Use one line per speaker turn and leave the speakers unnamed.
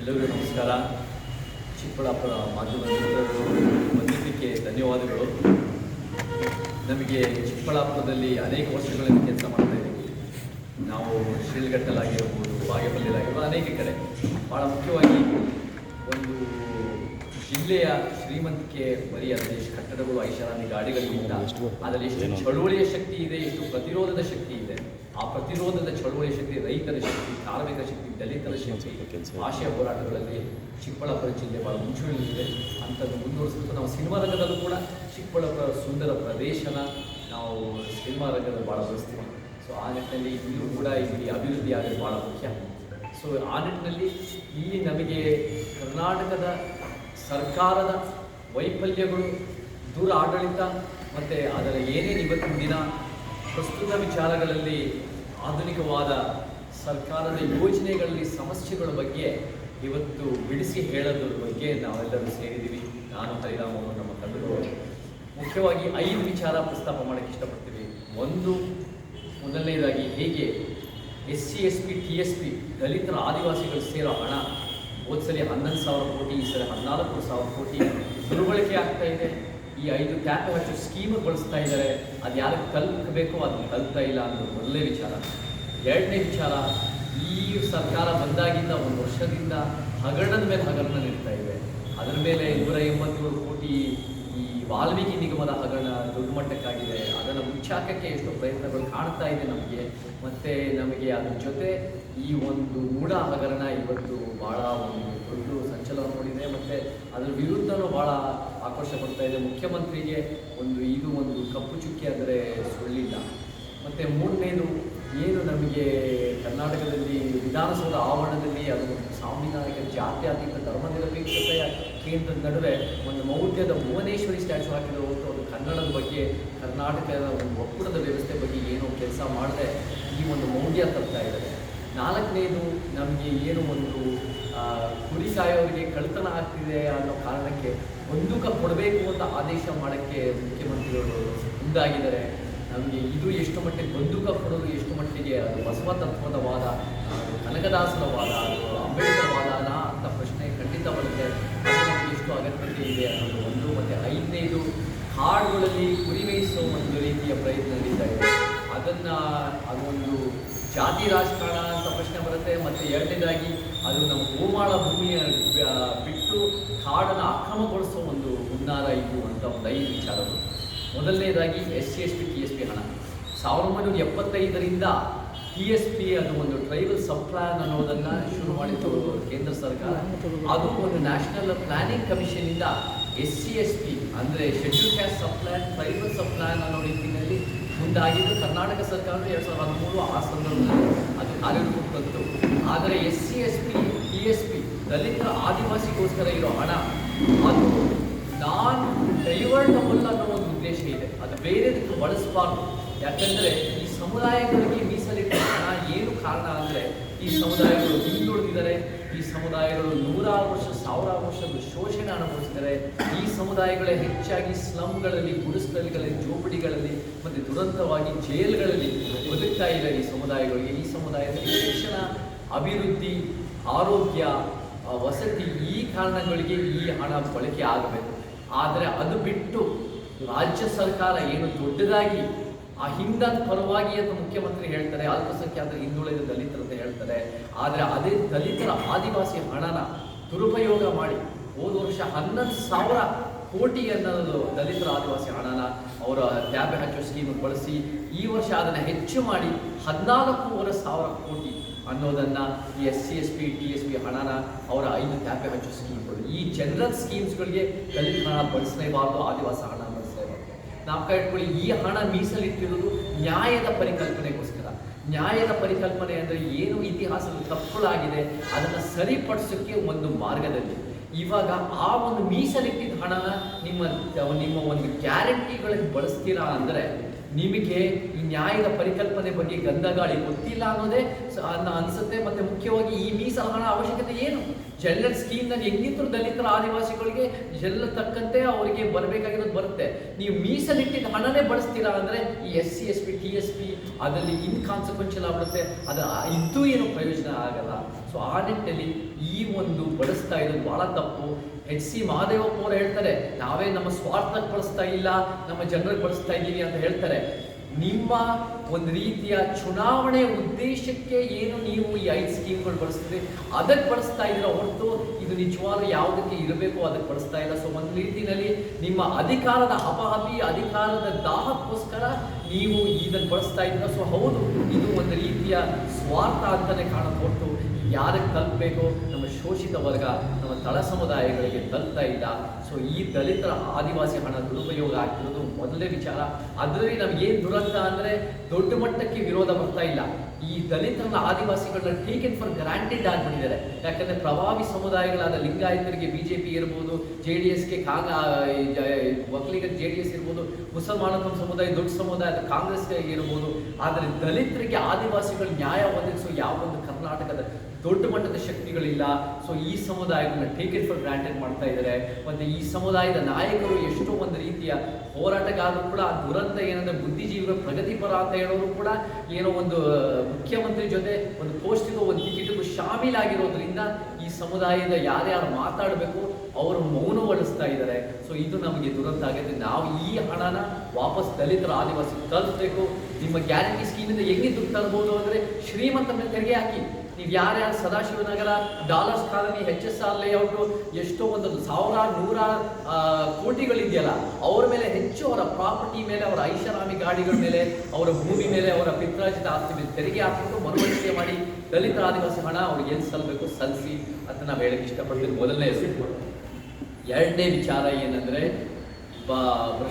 ಎಲ್ಲರಿಗೂ ನಮಸ್ಕಾರ. ಚಿಕ್ಕಬಳ್ಳಾಪುರ ಮಾಧ್ಯಮ ಬಂದಿದ್ದಕ್ಕೆ ಧನ್ಯವಾದಗಳು. ನಮಗೆ ಚಿಕ್ಕಬಳ್ಳಾಪುರದಲ್ಲಿ ಅನೇಕ ವರ್ಷಗಳಲ್ಲಿ ಕೆಲಸ ಮಾಡ್ತಾ ಇದ್ದೀವಿ. ನಾವು ಶಿಳ್ಘಟ್ಟಲಾಗಿರ್ಬೋದು ಬಾಗೇಪಲ್ಲಿಲಾಗಿರ್ಬೋದು ಅನೇಕ ಕಡೆ. ಭಾಳ ಮುಖ್ಯವಾಗಿ ಒಂದು ಜಿಲ್ಲೆಯ ಶ್ರೀಮಂತಿಕೆ ಬರೀ ಅದರಲ್ಲಿ ಎಷ್ಟು ಕಟ್ಟಡಗಳು ಐಷಾರಾಮಿ ಗಾಡಿಗಳಿಂದ ಅದರಲ್ಲಿ ಎಷ್ಟು ಚಳುವಳಿಯ ಶಕ್ತಿ ಇದೆ ಎಷ್ಟು ಪ್ರತಿರೋಧದ ಶಕ್ತಿ ಇದೆ ಆ ಪ್ರತಿರೋಧದ ಚಳುವಳಿ ಶಕ್ತಿ, ರೈತರ ಶಕ್ತಿ, ಕಾರ್ಮಿಕ ಶಕ್ತಿ, ದಲಿತರ ಶಕ್ತಿ, ಭಾಷೆಯ ಹೋರಾಟಗಳಲ್ಲಿ ಚಿಕ್ಕಬಳ್ಳಾಪುರ ಜಿಲ್ಲೆ ಬಹಳ ಮುಂಚೂಣಿಯಲ್ಲಿದೆ. ಅಂಥದ್ದು ಮುಂದುವರಿಸ್ಬಿಟ್ಟು ನಾವು ಸಿನಿಮಾ ರಂಗದಲ್ಲೂ ಕೂಡ ಚಿಕ್ಕಬಳ್ಳಾಪುರ ಸುಂದರ ಪ್ರದೇಶನ ನಾವು ಸಿನಿಮಾ ರಂಗದಲ್ಲಿ ಭಾಳ ಬಳಸ್ತೀವಿ. ಸೊ ಆ ನಿಟ್ಟಿನಲ್ಲಿ ಇಲ್ಲೂ ಕೂಡ ಇಲ್ಲಿ ಅಭಿವೃದ್ಧಿ ಆಗೋದು ಭಾಳ ಮುಖ್ಯ. ಸೊ ಆ ನಿಟ್ಟಿನಲ್ಲಿ ಇಲ್ಲಿ ನಮಗೆ ಕರ್ನಾಟಕದ ಸರ್ಕಾರದ ವೈಫಲ್ಯಗಳು ದೂರ ಆಡಳಿತ ಮತ್ತು ಅದರ ಏನೇನು ಇವತ್ತಿನ ದಿನ ಪ್ರಸ್ತುತ ವಿಚಾರಗಳಲ್ಲಿ ಆಧುನಿಕವಾದ ಸರ್ಕಾರದ ಯೋಜನೆಗಳಲ್ಲಿ ಸಮಸ್ಯೆಗಳ ಬಗ್ಗೆ ಇವತ್ತು ಬಿಡಿಸಿ ಹೇಳೋದ್ರ ಬಗ್ಗೆ ನಾವೆಲ್ಲರೂ ಸೇರಿದ್ದೀವಿ. ನಾನು ಹರಿರಾಮ್ ಅವರು, ನಮ್ಮ ಮುಖ್ಯವಾಗಿ ಐದು ವಿಚಾರ ಪ್ರಸ್ತಾಪ ಮಾಡೋಕ್ಕೆ ಇಷ್ಟಪಡ್ತೀವಿ. ಒಂದು, ಮೊದಲನೇದಾಗಿ ಹೇಗೆ S C S P T S P ದಲಿತರ ಆದಿವಾಸಿಗಳು ಸೇರೋ ಹಣ ಹೋದ್ಸಲಿ ಸಲ ಹನ್ನೊಂದು ಸಾವಿರ ಕೋಟಿ, ಈ ಸಲ ಹದಿನಾಲ್ಕು ಸಾವಿರ ಕೋಟಿ ದುರ್ಬಳಕೆ ಆಗ್ತಾ ಇದೆ. ಈ ಐದು ಟ್ಯಾಪ್ ಹೆಚ್ಚು ಸ್ಕೀಮ್ ಬಳಸ್ತಾ ಇದ್ದಾರೆ ಅದು ಯಾರಿಗೆ ಕಲ್ಪಬೇಕು ಅದನ್ನು ಕಲ್ತಾ ಇಲ್ಲ ಅನ್ನೋದು ಮೊದಲನೇ ವಿಚಾರ. ಎರಡನೇ ವಿಚಾರ, ಈ ಸರ್ಕಾರ ಬಂದಾಗಿಂದ ಒಂದು ವರ್ಷದಿಂದ ಹಗರಣದ ಮೇಲೆ ಹಗರಣ ನೀಡ್ತಾ ಇದೆ. ಅದರ ಮೇಲೆ ನೂರ ಎಂಬತ್ತೇಳು ಕೋಟಿ ಈ ವಾಲ್ಮೀಕಿ ನಿಗಮದ ಹಗರಣ ದೊಡ್ಡ ಮಟ್ಟಕ್ಕಾಗಿದೆ. ಅದನ್ನು ಮುಚ್ಚಾಕಕ್ಕೆ ಎಷ್ಟೋ ಪ್ರಯತ್ನಗಳು ಕಾಣ್ತಾ ಇದೆ ನಮಗೆ. ಮತ್ತು ನಮಗೆ ಅದ್ರ ಜೊತೆ ಈ ಒಂದು ಮೂಢ ಹಗರಣ ಇವತ್ತು ಭಾಳ ಒಂದು ದೊಡ್ಡ ಸಂಚಲನ ನೋಡಿದೆ ಮತ್ತು ಅದ್ರ ವಿರುದ್ಧನೂ ಭಾಳ ಆಕ್ರೋಶ ಬರ್ತಾ ಇದೆ. ಮುಖ್ಯಮಂತ್ರಿಗೆ ಒಂದು ಇದು ಒಂದು ಕಪ್ಪು ಚುಕ್ಕಿ ಆದರೆ ಸುಳ್ಳಿಲ್ಲ. ಮತ್ತು ಮೂರನೇದು, ಏನು ನಮಗೆ ಕರ್ನಾಟಕದಲ್ಲಿ ವಿಧಾನಸೌಧ ಆವರಣದಲ್ಲಿ ಅದು ಸಾಂವಿಧಾನಿಕ ಧರ್ಮ ಧರ್ಮನಿರಪೇಕ್ಷತೆಯ ಕೇಂದ್ರದ ನಡುವೆ ಒಂದು ಮೌಢ್ಯದ ಭುವನೇಶ್ವರಿ ಸ್ಟ್ಯಾಚು ಹಾಕಿರೋ ಹೊತ್ತು ಅದು ಕನ್ನಡದ ಬಗ್ಗೆ, ಕರ್ನಾಟಕದ ಒಂದು ಒಕ್ಕೂಟದ ವ್ಯವಸ್ಥೆ ಬಗ್ಗೆ ಏನು ಕೆಲಸ ಮಾಡದೆ ಈ ಒಂದು ಮೌಢ್ಯ ತರ್ತಾ ಇದ್ದಾರೆ. ನಾಲ್ಕನೇದು ನಮಗೆ ಏನು ಒಂದು ಕುರಿ ಸಾಯೋರಿಗೆ ಕಳ್ತನ ಆಗ್ತಿದೆ ಅನ್ನೋ ಕಾರಣಕ್ಕೆ ಬಂದೂಕ ಕೊಡಬೇಕು ಅಂತ ಆದೇಶ ಮಾಡೋಕ್ಕೆ ಮುಖ್ಯಮಂತ್ರಿಗಳು ಮುಂದಾಗಿದ್ದಾರೆ. ನಮಗೆ ಇದು ಎಷ್ಟು ಮಟ್ಟಿಗೆ ಬಂದೂಕ ಕೊಡೋದು ಎಷ್ಟು ಮಟ್ಟಿಗೆ ಅದು ಬಸವ ತತ್ವದ ವಾದ, ಅದು ಕನಕದಾಸರ ವಾದ, ಅದು ಅಂಬೇಡ್ಕರ್ ವಾದನ ಅಂತ ಪ್ರಶ್ನೆ ಖಂಡಿತ ಬರುತ್ತೆ. ಎಷ್ಟು ಅಗತ್ಯತೆ ಇದೆ ಅನ್ನೋದು ಒಂದು, ಮತ್ತು ಐದನೇದು ಹಾಡುಗಳಲ್ಲಿ ಕುರಿ ಮೇಯಿಸೋ ಒಂದು ರೀತಿಯ ಪ್ರಯತ್ನ ನಡೀತಾ ಇದೆ ಅದನ್ನು ಅದೊಂದು ಜಾತಿ ರಾಜಕಾರಣ ಅಂತ ಪ್ರಶ್ನೆ ಬರುತ್ತೆ, ಮತ್ತು ಎರಡನೇದಾಗಿ ಅದು ನಮ್ಮ ಗೋಮಾಳ ಭೂಮಿಯ ಬಿಟ್ಟು ಕಾಡನ್ನು ಅಕ್ರಮಗೊಳಿಸೋ ಒಂದು ಹುನ್ನಾರ ಇದು ಅಂತ ಒಂದು ಐದು ವಿಚಾರಗಳು. ಮೊದಲನೇದಾಗಿ S C S P T S P ಹಣ. ಸಾವಿರದ ಒಂಬೈನೂರ ಎಪ್ಪತ್ತೈದರಿಂದ ಟಿ ಎಸ್ ಪಿ ಅದು ಒಂದು ಟ್ರೈಬಲ್ ಸಬ್ ಪ್ಲಾನ್ ಅನ್ನೋದನ್ನು ಶುರು ಮಾಡಿದ್ದು ಕೇಂದ್ರ ಸರ್ಕಾರ. ಅದು ಒಂದು ನ್ಯಾಷನಲ್ ಪ್ಲಾನಿಂಗ್ ಕಮಿಷನಿಂದ ಎಸ್ ಸಿ ಎಸ್ ಪಿ, ಅಂದರೆ schedule caste sub plan tribal sub plan ಅನ್ನೋ ರೀತಿಯಲ್ಲಿ ಮುಂದಾಗಿದ್ದು ಕರ್ನಾಟಕ ಸರ್ಕಾರ ಎರಡು ಸಾವಿರದ ಹದಿಮೂರು ಆ ಅದು ಬಂತು. ಆದರೆ S C S P P S P ದಲಿತರ ಆದಿವಾಸಿಗೋಸ್ಕರ ಇರೋ ಹಣ, ಅದು ನಾನ್ ಡೈವರ್ಟಬಲ್ ಅನ್ನೋ ಒಂದು ಉದ್ದೇಶ ಇದೆ. ಅದು ಬೇರೆದಕ್ಕೆ ಬಳಸಬಾರ್ದು. ಯಾಕಂದರೆ ಈ ಸಮುದಾಯಗಳಿಗೆ ಮೀಸಲಿಟ್ಟ ಹಣ ಏನು ಕಾರಣ ಅಂದರೆ ಈ ಈ ಸಮುದಾಯಗಳು ನೂರಾರು ವರ್ಷ, ಸಾವಿರಾರು ವರ್ಷದ ಶೋಷಣೆ ಅನುಭವಿಸಿದರೆ ಈ ಸಮುದಾಯಗಳೇ ಹೆಚ್ಚಾಗಿ ಸ್ಲಮ್ಗಳಲ್ಲಿ ಗುಡಿಸಲುಗಳಲ್ಲಿ ಜೋಪಡಿಗಳಲ್ಲಿ ಮತ್ತು ದುರಂತವಾಗಿ ಜೈಲ್ಗಳಲ್ಲಿ ಬದುಕ್ತಾ ಇಲ್ಲ ಈ ಸಮುದಾಯಗಳಿಗೆ. ಈ ಸಮುದಾಯದಲ್ಲಿ ಶಿಕ್ಷಣ, ಅಭಿವೃದ್ಧಿ, ಆರೋಗ್ಯ ವಸತಿ ಈ ಕಾರಣಗಳಿಗೆ ಈ ಹಣ ಬಳಕೆ ಆಗಬೇಕು. ಆದರೆ ಅದು ಬಿಟ್ಟು ರಾಜ್ಯ ಸರ್ಕಾರ ಏನು ದೊಡ್ಡದಾಗಿ ಆ ಹಿಂದ ಪರವಾಗಿ ಅಂತ ಮುಖ್ಯಮಂತ್ರಿ ಹೇಳ್ತಾರೆ, ಅಲ್ಪಸಂಖ್ಯಾತರ ಹಿಂದುಳಿದ ದಲಿತರು ಅಂತ ಹೇಳ್ತಾರೆ. ಆದರೆ ಅದೇ ದಲಿತರ ಆದಿವಾಸಿ ಹಣನ ದುರುಪಯೋಗ ಮಾಡಿ ಹೋದ ವರ್ಷ ಹನ್ನೊಂದು ಸಾವಿರ ಕೋಟಿ ಅನ್ನೋದು ದಲಿತರ ಆದಿವಾಸಿ ಹಣನ ಅವರ ಟ್ಯಾಬೆ ಹಚ್ಚೋ ಸ್ಕೀಮ್ ಬಳಸಿ ಈ ವರ್ಷ ಅದನ್ನು ಹೆಚ್ಚು ಮಾಡಿ ಹದಿನಾಲ್ಕೂವರೆ ಸಾವಿರ ಕೋಟಿ ಅನ್ನೋದನ್ನು ಈ S C, S P, T S P ಹಣನ ಅವರ ಐದು ಟ್ಯಾಪೆ ಹಚ್ಚೋ ಸ್ಕೀಮ್ಗಳು ಈ ಜನರಲ್ ಸ್ಕೀಮ್ಸ್ಗಳಿಗೆ ದಲಿತ ಹಣ ಬಳಸಲೇಬಾರ್ದು ಆದಿವಾಸಿ ಹಣ. ನಾವು ಕೈಟ್ಕೊಳ್ಳಿ ಈ ಹಣ ಮೀಸಲಿಟ್ಟಿರೋದು ನ್ಯಾಯದ ಪರಿಕಲ್ಪನೆಗೋಸ್ಕರ. ನ್ಯಾಯದ ಪರಿಕಲ್ಪನೆ ಅಂದರೆ ಏನು? ಇತಿಹಾಸದ ತಪ್ಪುಗಳಾಗಿದೆ. ಅದನ್ನು ಸರಿಪಡಿಸೋಕ್ಕೆ ಒಂದು ಮಾರ್ಗದಲ್ಲಿ. ಇವಾಗ ಆ ಒಂದು ಮೀಸಲಿಟ್ಟಿದ್ದ ಹಣನ ನಿಮ್ಮ ನಿಮ್ಮ ಒಂದು ಗ್ಯಾರಂಟಿಗಳಿಗೆ ಬಳಸ್ತೀರಾ ಅಂದರೆ ನಿಮಗೆ ಈ ನ್ಯಾಯದ ಪರಿಕಲ್ಪನೆ ಬಗ್ಗೆ ಗಂಧಗಾಳಿ ಗೊತ್ತಿಲ್ಲ ಅನ್ನೋದೇ ಅನ್ಸುತ್ತೆ, ಮತ್ತೆ ಮುಖ್ಯವಾಗಿ ಈ ಮೀಸಲು ಹಣ ಅವಶ್ಯಕತೆ ಏನು? ಜನರಲ್ ಸ್ಕೀಮ್ನಲ್ಲಿ ಹೆಂಗಿದ್ರು ದಲಿತರ ಆದಿವಾಸಿಗಳಿಗೆ ಎಲ್ಲ ತಕ್ಕಂತೆ ಅವರಿಗೆ ಬರಬೇಕಾಗಿರೋದು ಬರುತ್ತೆ. ನೀವು ಮೀಸಲಿಟ್ಟಿದ್ದ ಹಣನೇ ಬಳಸ್ತೀರಾ ಅಂದರೆ ಈ S C S P T S P ಅದರಲ್ಲಿ ಇನ್ಕಾನ್ಸಿಕ್ವೆನ್ಷಿಯಲ್ ಆಗ್ಬಿಡುತ್ತೆ. ಅದು ಇದ್ದು ಏನು ಪ್ರಯೋಜನ ಆಗಲ್ಲ. ಸೊ ಆ ನಿಟ್ಟಿನಲ್ಲಿ ಈ ಒಂದು ಬಳಸ್ತಾ ಇರೋದು ಬಹಳ ತಪ್ಪು. ಎಚ್ ಸಿ ಮಹಾದೇವಪ್ಪ ಅವರು ಹೇಳ್ತಾರೆ, ನಾವೇ ನಮ್ಮ ಸ್ವಾರ್ಥಕ್ಕೆ ಬಳಸ್ತಾ ಇಲ್ಲ, ನಮ್ಮ ಜನರಿಗೆ ಬಳಸ್ತಾ ಇದ್ದೀವಿ ಅಂತ ಹೇಳ್ತಾರೆ. ನಿಮ್ಮ ಒಂದು ರೀತಿಯ ಚುನಾವಣೆ ಉದ್ದೇಶಕ್ಕೆ ಏನು ನೀವು ಈ ಐದು ಸ್ಕೀಮ್ಗಳು ಬಳಸ್ತೀರಿ? ಅದಕ್ಕೆ ಬಳಸ್ತಾ ಇದ್ದೀರ ಹೊರತು ಇದು ನಿಜವಾದ ಯಾವುದಕ್ಕೆ ಇರಬೇಕು, ಅದಕ್ಕೆ ಬಳಸ್ತಾ ಇಲ್ಲ. ಸೊ ಒಂದು ರೀತಿಯಲ್ಲಿ ನಿಮ್ಮ ಅಧಿಕಾರದ ಅಪಹಾಪಿ ಅಧಿಕಾರದ ದಾಹಕ್ಕೋಸ್ಕರ ನೀವು ಇದನ್ನು ಬಳಸ್ತಾ ಇದ್ದೀರ ಸೊ ಹೌದು, ಇದು ಒಂದು ರೀತಿಯ ಸ್ವಾರ್ಥ ಅಂತಲೇ ಕಾಣೋದು ಹೊರತು ಯಾರಿಗೆ ತಲುಪಬೇಕು? ಶೋಷಿತ ವರ್ಗ ನಮ್ಮ ತಳ ಸಮುದಾಯಗಳಿಗೆ ತಲುಪ್ತಾ ಇಲ್ಲ. ಸೊ ಈ ದಲಿತರ ಆದಿವಾಸಿ ಹಣ ದುರುಪಯೋಗ ಆಗಿರೋದು ಮೊದಲೇ ವಿಚಾರ. ಅದರಲ್ಲಿ ನಮಗೇನು ದುರಂತ ಅಂದರೆ ದೊಡ್ಡ ಮಟ್ಟಕ್ಕೆ ವಿರೋಧ ಬರ್ತಾ ಇಲ್ಲ. ಈ ದಲಿತರನ್ನ ಆದಿವಾಸಿಗಳನ್ನ ಟೇಕನ್ ಫಾರ್ ಗ್ರಾಂಟೆಡ್ ಆಗ್ಬಿಟ್ಟಿದ್ದಾರೆ. ಯಾಕಂದ್ರೆ ಪ್ರಭಾವಿ ಸಮುದಾಯಗಳಾದ ಲಿಂಗಾಯತರಿಗೆ ಬಿಜೆಪಿ ಇರ್ಬೋದು ಜೆ ಡಿ ಎಸ್ಗೆ ಕಾಂಗ ಒಕ್ಕಲಿಗರ ಜೆ ಡಿ ಎಸ್ ಇರ್ಬೋದು ಮುಸಲ್ಮಾನ ಸಮುದಾಯ, ದೊಡ್ಡ ಸಮುದಾಯದ ಕಾಂಗ್ರೆಸ್ಗೆ ಇರ್ಬೋದು. ಆದರೆ ದಲಿತರಿಗೆ ಆದಿವಾಸಿಗಳು ನ್ಯಾಯ ಒದಗಿಸೋ ಯಾವ ಒಂದು ಕರ್ನಾಟಕದ ದೊಡ್ಡ ಮಟ್ಟದ ಶಕ್ತಿಗಳಿಲ್ಲ. ಸೊ ಈ ಸಮುದಾಯಗಳನ್ನ ಟೇಕ್ ಇಟ್ ಫಾರ್ ಗ್ರಾಂಟೆಡ್ ಮಾಡ್ತಾ ಇದ್ದಾರೆ. ಮತ್ತೆ ಈ ಸಮುದಾಯದ ನಾಯಕರು ಎಷ್ಟೋ ಒಂದು ರೀತಿಯ ಹೋರಾಟಗಾರರು ಕೂಡ, ಆ ದುರಂತ ಏನಂದ್ರೆ ಬುದ್ಧಿಜೀವಿಗಳ ಪ್ರಗತಿಪರ ಅಂತ ಹೇಳೋರು ಕೂಡ ಏನೋ ಒಂದು ಮುಖ್ಯಮಂತ್ರಿ ಜೊತೆ ಒಂದು ಪೋಸ್ಟಿಗೂ ಒಂದು ಟಿಕೆಟ್ಗೂ ಶಾಮೀಲಾಗಿರೋದ್ರಿಂದ ಈ ಸಮುದಾಯದ ಯಾರ್ಯಾರು ಮಾತಾಡಬೇಕು, ಅವರು ಮೌನಗೊಳಿಸ್ತಾ ಇದ್ದಾರೆ. ಸೊ ಇದು ನಮಗೆ ದುರಂತ ಆಗಿದೆ. ನಾವು ಈ ಹಣನ ವಾಪಸ್ ದಲಿತರ ಆದಿವಾಸಿ ತಲುಪಬೇಕು ನಿಮ್ಮ ಗ್ಯಾರಂಟಿ ಸ್ಕೀಮಿಂದ ಹೆಂಗೆ ದುಡ್ಡು ತರ್ಬೋದು ಅಂದರೆ ಶ್ರೀಮಂತ ತೆರಿಗೆ ಹಾಕಿ ನೀವು ಯಾರ್ಯಾರು Sadashivanagar, Dollars Colony H S R layout ಎಷ್ಟೋ ಒಂದು ಸಾವಿರ ನೂರ ಕೋಟಿಗಳಿದೆಯಲ್ಲ, ಅವ್ರ ಮೇಲೆ ಹೆಚ್ಚು ಅವರ ಪ್ರಾಪರ್ಟಿ ಮೇಲೆ, ಅವರ ಐಷಾರಾಮಿ ಗಾಡಿಗಳ ಮೇಲೆ, ಅವರ ಭೂಮಿ ಮೇಲೆ, ಅವರ ಪಿತ್ರಾಜಿತ ಆಸ್ತಿ ಮೇಲೆ ತೆರಿಗೆ ಹಾಕಿಕೊಂಡು ಮರುಬಳಕೆ ಮಾಡಿ ದಲಿತ ಆದಿವಾಸಿ ಹಣ ಅವ್ರಿಗೆ ಎಲ್ಲಿ ಸಲ್ಲಬೇಕು ಸಲ್ಲಿಸಿ ಅಂತ ನಾವು ಹೇಳಕ್ಕೆ ಇಷ್ಟಪಡ್ತೀವಿ ಮೊದಲನೇ ಎರಡನೇ ವಿಚಾರ ಏನಂದರೆ ಭ್ರಷ್ಟ